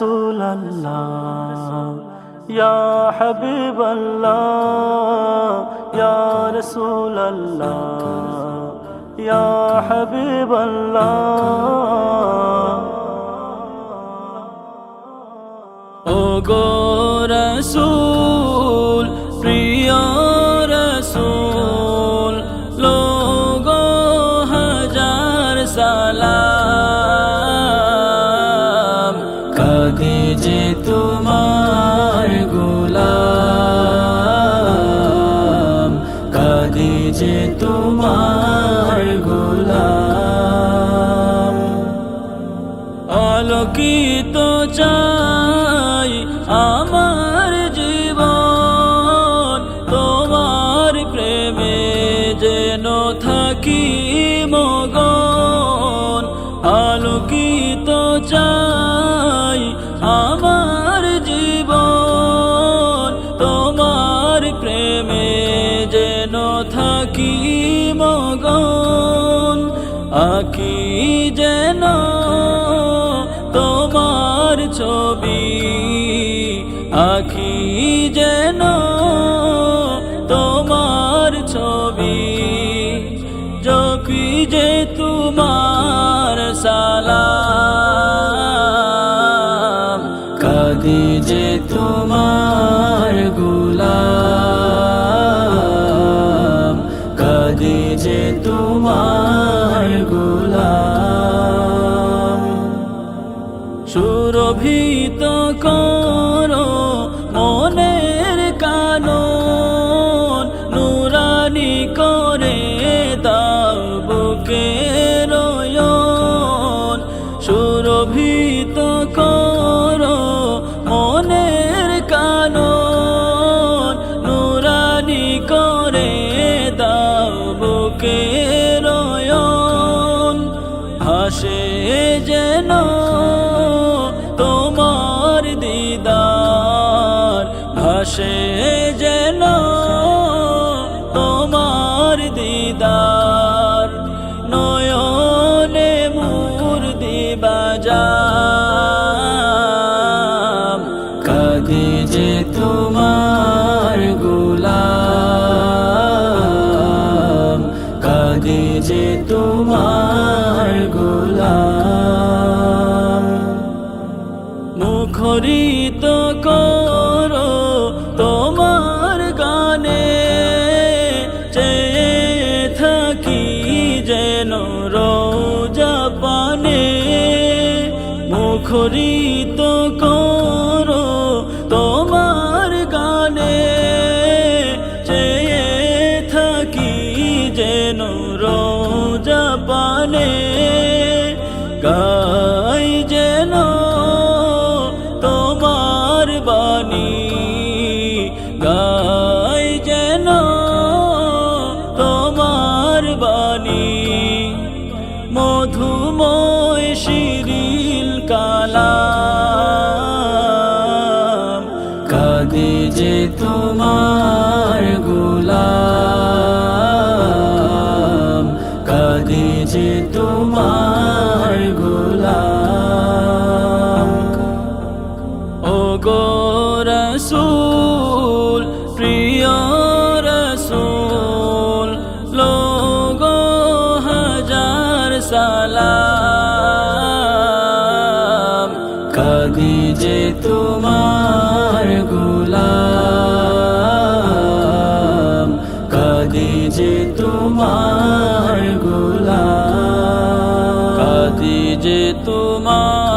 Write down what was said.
রসুল আল্লাহ ইয়া হাবিব আল্লাহ ইয়া রসুল আল্লাহ ইয়া হাবিব আল্লাহ ও গো রসুল আলোকিত চাই আমার জীবন। তোমার প্রেমে যেন থাকি মগন। আলোকিত চাই আমার জীবন। তোমার প্রেমে যেন থাকি মগন। আকি যেন তোমার ছবি আখি যেন তোমার ছবি। জপি যে তোমার সালা কাদি যে তোমার গুলাম সুরভিত করো, মনের কানন নুরানি করে দাও বুকে রয়ন সুরভিত করো, মনের কানন নুরানি করে দাও বুকে রয়ন হাসে যেন দিদার নয়নে মূর্তি বাজাম কাঁদে যে তোমার গোলাম, কাঁদে যে তোমার গোলাম। মুখরিত করো তোমার থাকি যেন রোজা পানে? মুখরিত করো তোমার গানে। চেয়ে থাকি যেন রোজা পানে। গাই যেন তোমার বাণী। গাই শিরিল কালাম যে তোমার গোলাম। যে তোমার গোলাম। যে তোমার